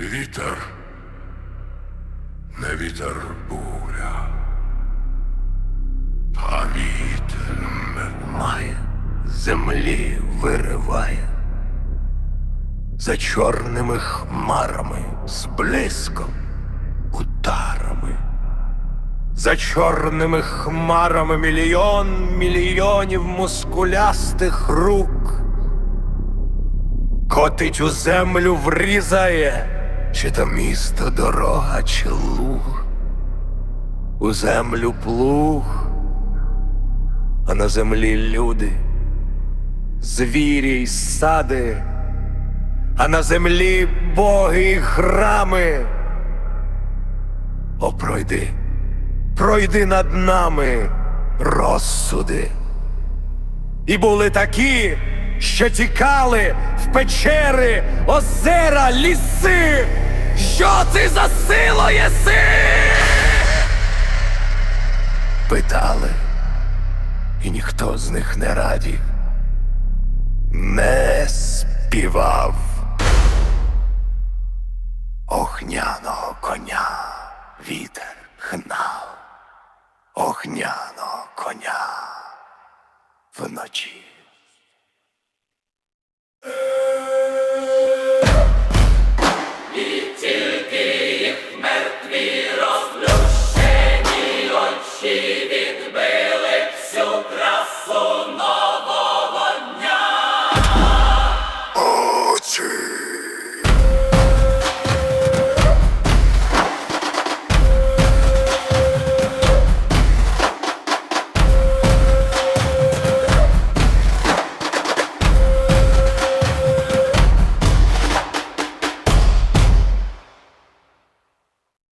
Вітер. Не вітер буря. А вітер має землі вириває. За чорними хмарами з блиском ударами. За чорними хмарами мільйон мільйонів мускулястих рук. Котить у землю врізає, чи то місто дорога, чи луг. У землю плуг, а на землі люди, звірі й сади, а на землі боги й храми. О, пройди, пройди над нами розсуди. І були такі, що тікали в печери, озера, ліси. Що ти за сило єси? Питали, і ніхто з них не радів, не співав охняного коня вітер гнав, охняного коня вночі. believe in